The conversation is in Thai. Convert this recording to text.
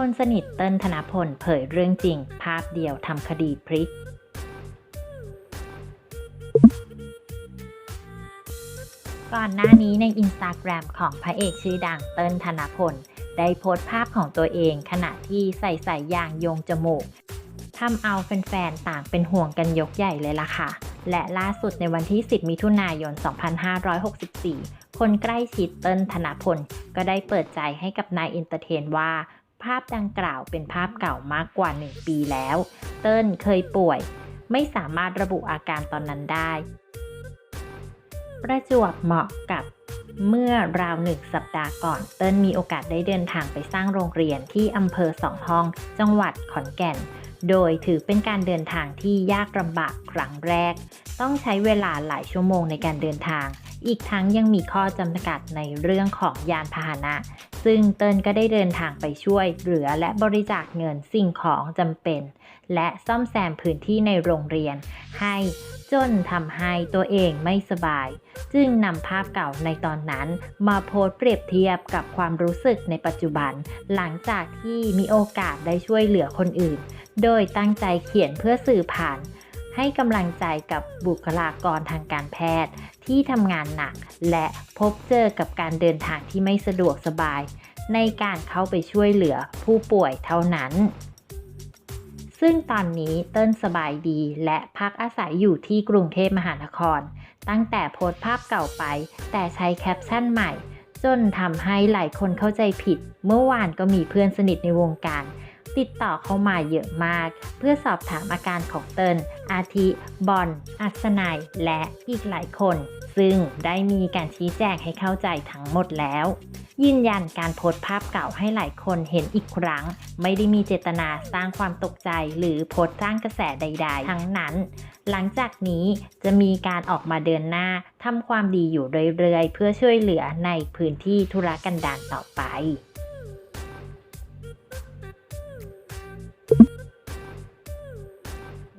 คนสนิทเติ้ลธนพลเผยเรื่องจริง ภาพเดียวทำคดีพลิกก่อนหน้านี้ในอินสตาแกรมของพระเอกชื่อดังเติ้ลธนพล ได้โพสต์ภาพของตัวเองขณะที่ใส่สายยางโยงจมูกทำเอาแฟนๆ ต่างเป็นห่วงกันยกใหญ่เลยล่ะค่ะ และล่าสุดในวันที่ 10 มิถุนายน 2564 คนใกล้ชิดเติ้ลธนพล ก็ได้เปิดใจให้กับนายเอนเตอร์เทนว่า ภาพดังกล่าวเป็นภาพเก่ามากกว่า 1 ปีแล้ว เติ้ลเคยป่วย ไม่สามารถระบุอาการตอนนั้นได้ ประจวบเหมาะกับเมื่อราวหนึ่งสัปดาห์ก่อน เติ้ลมีโอกาสได้เดินทางไปสร้างโรงเรียนที่อำเภอสองห้อง จังหวัดขอนแก่น โดยถือเป็นการเดินทางที่ยากลำบากครั้งแรก ต้องใช้เวลาหลายชั่วโมงในการเดินทาง อีกทั้งยังมีข้อจำกัดในเรื่องของยานพาหนะ ซึ่งเติ้ลก็ได้เดินทางไปช่วยเหลือและบริจาคเงินสิ่งของจำเป็น และซ่อมแซมพื้นที่ในโรงเรียน ให้จนทำให้ตัวเองไม่สบาย จึงนำภาพเก่าในตอนนั้น มาโพสเปรียบเทียบกับความรู้สึกในปัจจุบัน หลังจากที่มีโอกาสได้ช่วยเหลือคนอื่น โดยตั้งใจเขียนเพื่อสื่อผ่าน ให้กำลังใจกับบุคลากรทางการแพทย์ ที่ทำงานหนัก และพบเจอกับการเดินทางที่ไม่สะดวกสบาย ในการเข้าไปช่วยเหลือผู้ป่วยเท่านั้น ซึ่งตอนนี้เติ้ลสบายดีและพักอาศัยอยู่ที่กรุงเทพมหานคร ตั้งแต่โพสต์ภาพเก่าไป แต่ใช้แคปชั่นใหม่ จนทำให้หลายคนเข้าใจผิด เมื่อวานก็มีเพื่อนสนิทในวงการ ติดต่อเข้ามาเยอะมาก เพื่อสอบถามอาการของเติ้ลอาทิบอลอัศนัยและอีกหลายคน ซึ่งได้มีการชี้แจงให้เข้าใจทั้งหมดแล้วยืนยันการโพสต์ภาพเก่าให้หลายคนเห็นอีกครั้ง ไม่ได้มีเจตนาสร้างความตกใจหรือโพสต์สร้างกระแสใด ๆ ทั้งนั้น หลังจากนี้จะมีการออกมาเดินหน้าทำความดีอยู่เรื่อยๆ เพื่อช่วยเหลือในพื้นที่ธุรกันดารต่อไป